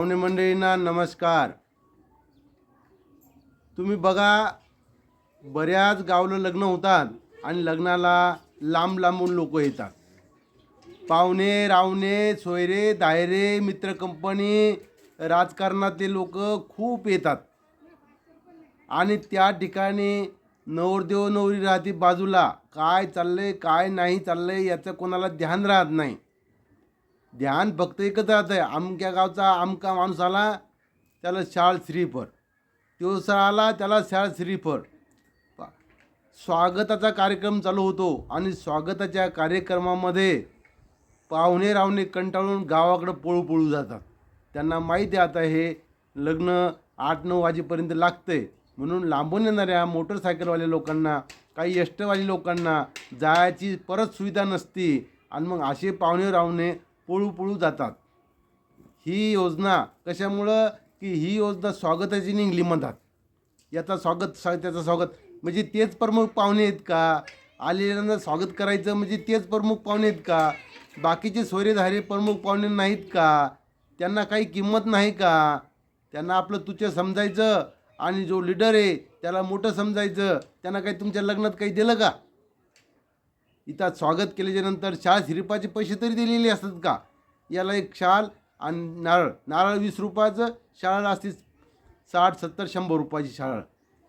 पाहुणे मंडळींना नमस्कार. तुम्ही बघा बऱ्याच गावलं लग्न होतात आणि लग्नाला लांब लांबून लोक येतात. पाहुणे रावणे सोयरे दायरे मित्र कंपनी राजकारणातले लोक खूप येतात. आणि त्या ठिकाणी नवरदेव नवरी राहते बाजूला. काय चाललंय काय नाही चाललंय याचं कोणाला ध्यान राहत नाही. ध्यान फक्त एकच राहतं आहे अमक्या गावचा अमका माणूस आला त्याला शाळ श्रीफळ. तो सर आला त्याला शाळ श्रीफळ. स्वागताचा कार्यक्रम चालू होतो आणि स्वागताच्या कार्यक्रमामध्ये पाहुणे रावणे कंटाळून गावाकडं पळू पळू जातात. त्यांना माहिती आहे आता हे लग्न आठ नऊ वाजेपर्यंत लागते म्हणून लांबून येणाऱ्या मोटरसायकलवाल्या लोकांना काही एष्टवाली लोकांना जायची परत सुविधा नसती. आणि मग असे पाहुणे रावणे पळू पळू जातात. ही योजना कशामुळं? की ही योजना स्वागताची निघली म्हणतात याचा स्वागत स्वा त्याचं स्वागत म्हणजे तेच प्रमुख पाहुणे आहेत का? आलेल्यांना स्वागत करायचं म्हणजे तेच प्रमुख पाहुणे आहेत का? बाकीचे सोयरेधारे प्रमुख पाहुणे नाहीत का? त्यांना काही किंमत नाही का? त्यांना आपलं तुच्छ समजायचं आणि जो लीडर आहे त्याला मोठं समजायचं. त्यांना काही तुमच्या लग्नात काही दिलं का? इथं स्वागत केल्याच्यानंतर शाळा शिरपाचे पैसे तरी दिलेले असतात का? याला एक शाल आणि नारळ. नारळ वीस रुपयाचं शाळा असते साठ सत्तर शंभर रुपयाची शाळा.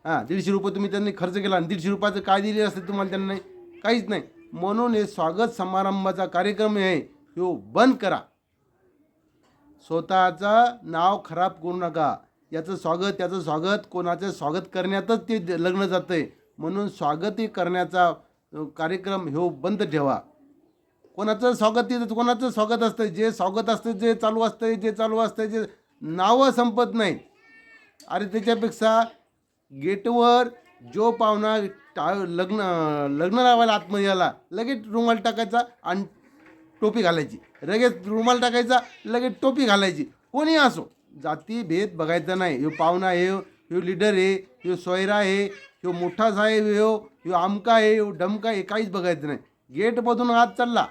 हां दीडशे रुपये तुम्ही त्यांनी खर्च केला आणि दीडशे रुपयाचं काय दिले असते तुम्हाला त्यांना? काहीच नाही. म्हणून हे स्वागत समारंभाचा कार्यक्रम आहे. ह्यो बंद करा. स्वतःचं नाव खराब करू नका. याचं स्वागत त्याचं स्वागत कोणाचं स्वागत करण्यातच ते द- लग्न जातं आहे म्हणून स्वागतही करण्याचा कार्यक्रम ह्यो बंद ठेवा. कोणाचं स्वागत येतं कोणाचं स्वागत असतं जे स्वागत असतं जे चालू असतं जे चालू असतं जे नावं संपत नाही अरे त्याच्यापेक्षा गेटवर जो पाहुणा टा लग्न लग्न लावायला आतमध्ये आला लगेच रुमाल टाकायचा आणि टोपी घालायची. लगेच रुमाल टाकायचा लगेच टोपी घालायची. कोणी असो जाती भेद बघायचा नाही. ह्यो पाहुणा आहे ह्यो लीडर आहे ह्यो सोयरा आहे ह्यो मोठा साहेब आहे ह्यो ह्यो आमका आहे ह्यो डमका आहे काहीच बघायचं नाही. गेटमधून आत चालला.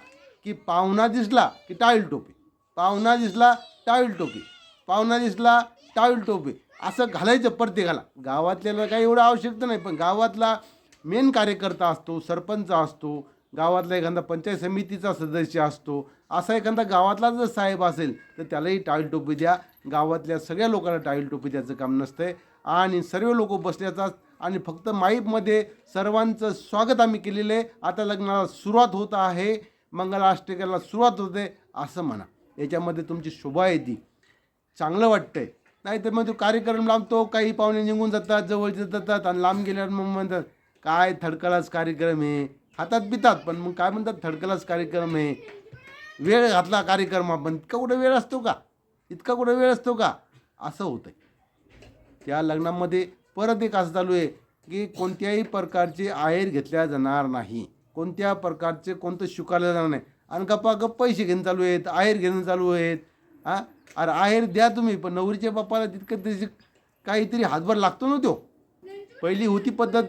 की पाहुणा दिसला की टाळील टोपी. पाहुणा दिसला टाळील टोपी. पाहुणा दिसला टाळील टोपी. असं घालायचं प्रत्येकाला. गावातल्याला काही एवढं आवश्यकता नाही पण गावातला मेन कार्यकर्ता असतो सरपंच असतो गावातला एखादा पंचायत समितीचा सदस्य असतो असा एखादा गावातला जर साहेब असेल तर त्यालाही टाळील टोपी द्या. गावातल्या सगळ्या लोकांना टाळील टोपी द्यायचं काम नसतंय. आणि सर्व लोक बसल्याचा आणि फक्त माईपमध्ये सर्वांचं स्वागत आम्ही केलेलं आहे. आता लग्नाला सुरुवात होत आहे. मंगलाष्टकाला सुरुवात होते असं म्हणा. याच्यामध्ये तुमची शोभा येते. चांगलं वाटतंय. नाहीतर मग तो कार्यक्रम लांबतो काही पाहुणे निघून जातात जवळचे जातात आणि लांब गेल्यावर मग म्हणतात काय थडकलाच कार्यक्रम आहे हातात पितात पण मग काय म्हणतात थडकलाच कार्यक्रम आहे वेळ घातला कार्यक्रम आपण. इतका कुठं वेळ असतो का? इतका कुठं वेळ असतो का? असं होतं त्या लग्नामध्ये परत एक असं चालू आहे की कोणत्याही प्रकारचे आहेर घेतल्या जाणार नाही. कोणत्या प्रकारचे कोणतं स्वीकारलं जाणार नाही. आणि गप्पा गप्प पैसे घेणं चालू आहेत आहेर घेणं चालू आहेत. हां? अरे आहेर द्या तुम्ही पण नवरीच्या बापाला तितकं त्याची काहीतरी हातभार लागतो ना तो. पहिली होती पद्धत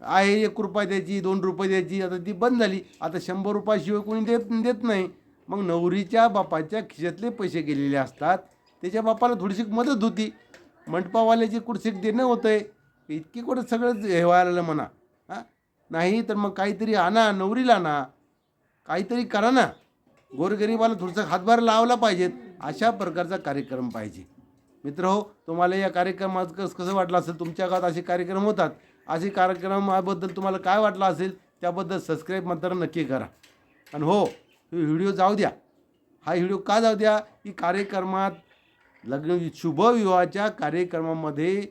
आहे एक रुपया द्यायची दोन रुपये द्यायची आता ती बंद झाली. आता शंभर रुपयाशिवाय कोणी देत देत नाही. मग नवरीच्या बापाच्या खिशातले पैसे गेलेले असतात. त्याच्या बापाला थोडीशी मदत होती. मंडपावाल्याची कुठे देणं होतं आहे इतकी कुठं सगळं हे व्हायला म्हणा. हां? नाही तर मग काहीतरी आणा नवरीला आणा. काहीतरी करा ना. गोरगरिबाला थोडंसं हातभार लावला पाहिजेत अशा प्रकारचा कार्यक्रम पाहिजे. मित्र हो तुम्हाला या कार्यक्रमात कसं कसं वाटलं असेल? तुमच्या गावात असे कार्यक्रम होतात. असे कार्यक्रमाबद्दल तुम्हाला काय वाटलं असेल? त्याबद्दल सबस्क्राईब मात्र नक्की करा. आणि हो व्हिडिओ जाऊ द्या. हा व्हिडिओ का जाऊ द्या? की कार्यक्रमात लग्न शुभविवाहाच्या कार्यक्रमामध्ये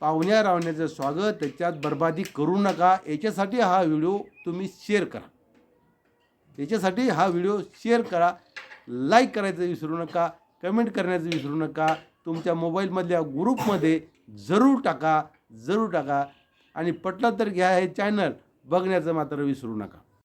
पाहुण्या रावण्याचं स्वागत त्याच्यात बर्बादी करू नका. याच्यासाठी हा व्हिडिओ तुम्ही शेअर करा. याच्यासाठी हा व्हिडिओ शेअर करा. लाईक करायचं विसरू नका. कमेंट करण्याचं विसरू नका. तुमच्या मोबाईलमधल्या ग्रुपमध्ये जरूर टाका जरूर टाका. आणि पटलं तर घ्या हे चॅनल बघण्याचं मात्र विसरू नका.